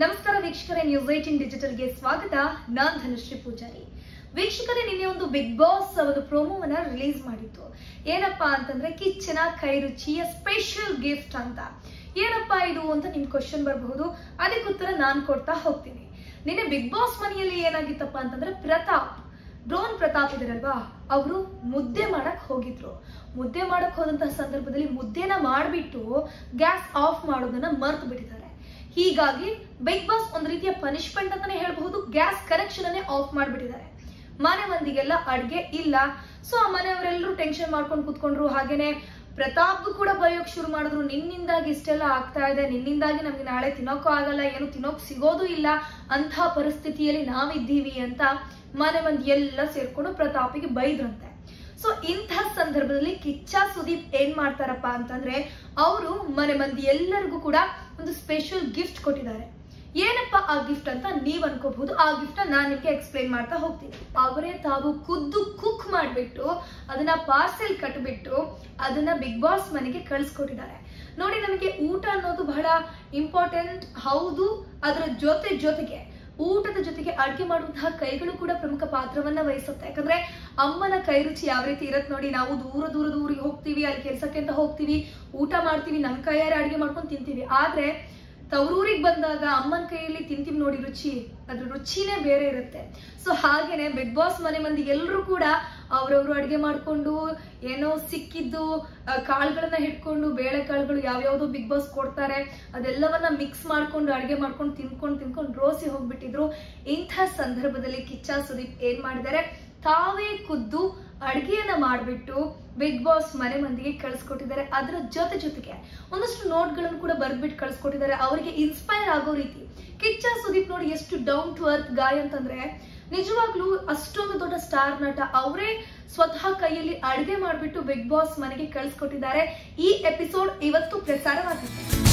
ನಮಸ್ಕಾರ ವೀಕ್ಷಕರೇ news eighteen ಡಿಜಿಟಲ್ಗೆ ಸ್ವಾಗತ. ನಾನ್ ಧನುಶ್ರೀ ಪೂಜಾರಿ. ವೀಕ್ಷಕರೇ, ನಿನ್ನೆ ಒಂದು ಬಿಗ್ ಬಾಸ್ ಒಂದು ಪ್ರೋಮೋವನ್ನ ರಿಲೀಸ್ ಮಾಡಿತ್ತು. ಏನಪ್ಪಾ ಅಂತಂದ್ರೆ, ಕಿಚ್ಚನ ಕೈ ರುಚಿಯ ಸ್ಪೆಷಲ್ ಗಿಫ್ಟ್ ಅಂತ. ಏನಪ್ಪಾ ಇದು ಅಂತ ನಿಮ್ ಕ್ವಶನ್ ಬರಬಹುದು. ಅದಕ್ಕೆ ಉತ್ತರ ನಾನ್ ಕೊಡ್ತಾ ಹೋಗ್ತೀನಿ. ನಿನ್ನೆ ಬಿಗ್ ಬಾಸ್ ಮನೆಯಲ್ಲಿ ಏನಾಗಿತ್ತಪ್ಪ ಅಂತಂದ್ರೆ, ಪ್ರತಾಪ್ ಡ್ರೋನ್ ಪ್ರತಾಪ್ ಇದರಲ್ವಾ, ಅವರು ಮುದ್ದೆ ಮಾಡಕ್ ಹೋಗಿದ್ರು. ಮುದ್ದೆ ಮಾಡಕ್ ಹೋದಂತಹ ಸಂದರ್ಭದಲ್ಲಿ ಮುದ್ದೆನ ಮಾಡ್ಬಿಟ್ಟು ಗ್ಯಾಸ್ ಆಫ್ ಮಾಡೋದನ್ನ ಮರ್ತು ಬಿಟ್ಟಿದ್ದಾರೆ ಹೀಗಾಗಿ ಬಿಗ್ ಬಾಸ್ ಒಂದ್ ರೀತಿಯ ಪನಿಷ್ಮೆಂಟ್ ಅಂತಾನೆ ಹೇಳ್ಬಹುದು. ಗ್ಯಾಸ್ ಕನೆಕ್ಷನ್ ಅನ್ನೇ ಆಫ್ ಮಾಡಿಬಿಟ್ಟಿದ್ದಾರೆ. ಮನೆ ಮಂದಿಗೆಲ್ಲ ಅಡ್ಗೆ ಇಲ್ಲ. ಸೊ ಆ ಮನೆಯವರೆಲ್ಲರೂ ಟೆನ್ಷನ್ ಮಾಡ್ಕೊಂಡು ಕುತ್ಕೊಂಡ್ರು. ಹಾಗೇನೆ ಪ್ರತಾಪ್ ಕೂಡ ಬಯೋಕ್ ಶುರು ಮಾಡಿದ್ರು. ನಿನ್ನಿಂದಾಗಿ ಇಷ್ಟೆಲ್ಲ ಆಗ್ತಾ ಇದೆ. ನಿನ್ನಿಂದಾಗಿ ನಮ್ಗೆ ನಾಳೆ ತಿನ್ನೋಕ್ಕೂ ಆಗಲ್ಲ. ಏನು ತಿನ್ನೋಕ್ ಸಿಗೋದು ಇಲ್ಲ. ಅಂತ ಪರಿಸ್ಥಿತಿಯಲ್ಲಿ ನಾವಿದ್ದೀವಿ ಅಂತ ಮನೆ ಮಂದಿ ಎಲ್ಲ ಸೇರ್ಕೊಂಡು ಪ್ರತಾಪಿಗೆ ಬೈದ್ರಂತೆ ಸೊ ಇಂತಹ ಸಂದರ್ಭದಲ್ಲಿ ಕಿಚ್ಚ ಸುದೀಪ್ ಏನ್ ಮಾಡ್ತಾರಪ್ಪ ಅಂತಂದ್ರೆ, ಅವರು ಮನೆ ಮಂದಿ ಎಲ್ಲರಿಗೂ ಕೂಡ ಒಂದು ಸ್ಪೆಷಲ್ ಗಿಫ್ಟ್ ಕೊಟ್ಟಿದ್ದಾರೆ. ಏನಪ್ಪ ಆ ಗಿಫ್ಟ್ ಅಂತ ನೀವ್ ಅನ್ಕೋಬಹುದು. ಆ ಗಿಫ್ಟ್ ನಾನು ನಿಮಗೆ ಎಕ್ಸ್ಪ್ಲೈನ್ ಮಾಡ್ತಾ ಹೋಗ್ತೀನಿ. ಅವರೇ ತಾವು ಖುದ್ದು ಕುಕ್ ಮಾಡ್ಬಿಟ್ಟು, ಅದನ್ನ ಪಾರ್ಸೆಲ್ ಕಟ್ಬಿಟ್ಟು, ಅದನ್ನ ಬಿಗ್ ಬಾಸ್ ಮನೆಗೆ ಕಳ್ಸಿಕೊಟ್ಟಿದ್ದಾರೆ. ನೋಡಿ, ನಮಗೆ ಊಟ ಅನ್ನೋದು ಬಹಳ ಇಂಪಾರ್ಟೆಂಟ್ ಹೌದು, ಅದರ ಜೊತೆ ಜೊತೆಗೆ ಊಟದ ಜೊತೆಗೆ ಅಡ್ಗೆ ಮಾಡುವಂತಹ ಕೈಗಳು ಕೂಡ ಪ್ರಮುಖ ಪಾತ್ರವನ್ನ ವಹಿಸುತ್ತೆ. ಯಾಕಂದ್ರೆ ಅಮ್ಮನ ಕೈ ರುಚಿ ಯಾವ ರೀತಿ ಇರತ್ ನೋಡಿ, ನಾವು ದೂರ ದೂರ ದೂರಿಗೆ ಹೋಗ್ತೀವಿ, ಅಲ್ಲಿ ಕೆಲ್ಸಕ್ಕೆ ಅಂತ ಹೋಗ್ತೀವಿ, ಊಟ ಮಾಡ್ತೀವಿ ನಮ್ ಕೈಯಾರೆ ಅಡ್ಗೆ ಮಾಡ್ಕೊಂಡು ತಿಂತೀವಿ. ಆದ್ರೆ ತವರೂರಿಗೆ ಬಂದಾಗ ಅಮ್ಮನ ಕೈಯಲ್ಲಿ ತಿಂತೀವಿ ನೋಡಿ ರುಚಿ, ಅದ್ರ ರುಚಿನೇ ಬೇರೆ ಇರುತ್ತೆ. ಸೊ ಹಾಗೇನೆ ಬಿಗ್ ಬಾಸ್ ಮನೆ ಮಂದಿ ಎಲ್ಲರೂ ಕೂಡ ಅವ್ರವ್ರು ಅಡ್ಗೆ ಮಾಡ್ಕೊಂಡು ಏನೋ ಸಿಕ್ಕಿದ್ದು ಕಾಳುಗಳನ್ನ ಹಿಡ್ಕೊಂಡು ಬೇಳೆ ಕಾಳುಗಳು ಯಾವ್ಯಾವ್ದು ಬಿಗ್ ಬಾಸ್ ಕೊಡ್ತಾರೆ, ಅದೆಲ್ಲವನ್ನ ಮಿಕ್ಸ್ ಮಾಡ್ಕೊಂಡು ಅಡ್ಗೆ ಮಾಡ್ಕೊಂಡು ತಿನ್ಕೊಂಡು ತಿನ್ಕೊಂಡು ರೋಸಿ ಹೋಗ್ಬಿಟ್ಟಿದ್ರು. ಇಂಥ ಸಂದರ್ಭದಲ್ಲಿ ಕಿಚ್ಚ ಸುದೀಪ್ ಏನ್ ಮಾಡಿದ್ದಾರೆ? ತಾವೇ ಖುದ್ದು ಅಡ್ಗೆಯನ್ನ ಮಾಡ್ಬಿಟ್ಟು ಬಿಗ್ ಬಾಸ್ ಮನೆ ಮಂದಿಗೆ ಕಳ್ಸಿಕೊಟ್ಟಿದ್ದಾರೆ. ಅದರ ಜೊತೆ ಜೊತೆಗೆ ಒಂದಷ್ಟು ನೋಟ್ಗಳನ್ನು ಕೂಡ ಬರ್ದ್ಬಿಟ್ಟು ಕಳ್ಸಿಕೊಟ್ಟಿದ್ದಾರೆ. ಅವರಿಗೆ ಇನ್ಸ್ಪೈರ್ ಆಗೋ ರೀತಿ. ಕಿಚ್ಚ ಸುದೀಪ್ ನೋಡಿ ಎಷ್ಟು ಡೌನ್ ಟು ಅರ್ತ್ ಗಾಯ ಅಂತಂದ್ರೆ ನಿಜವಾಗ್ಲೂ ಅಷ್ಟೊಂದು ದೊಡ್ಡ ಸ್ಟಾರ್ ನಟ ಅವರೇ ಸ್ವತಃ ಕೈಯಲ್ಲಿ ಅಡುಗೆ ಮಾಡಿಬಿಟ್ಟು ಬಿಗ್ ಬಾಸ್ ಮನೆಗೆ ಕಳಿಸ್ಕೊಟ್ಟಿದ್ದಾರೆ. ಈ ಎಪಿಸೋಡ್ ಇವತ್ತು ಪ್ರಸಾರವಾಗುತ್ತೆ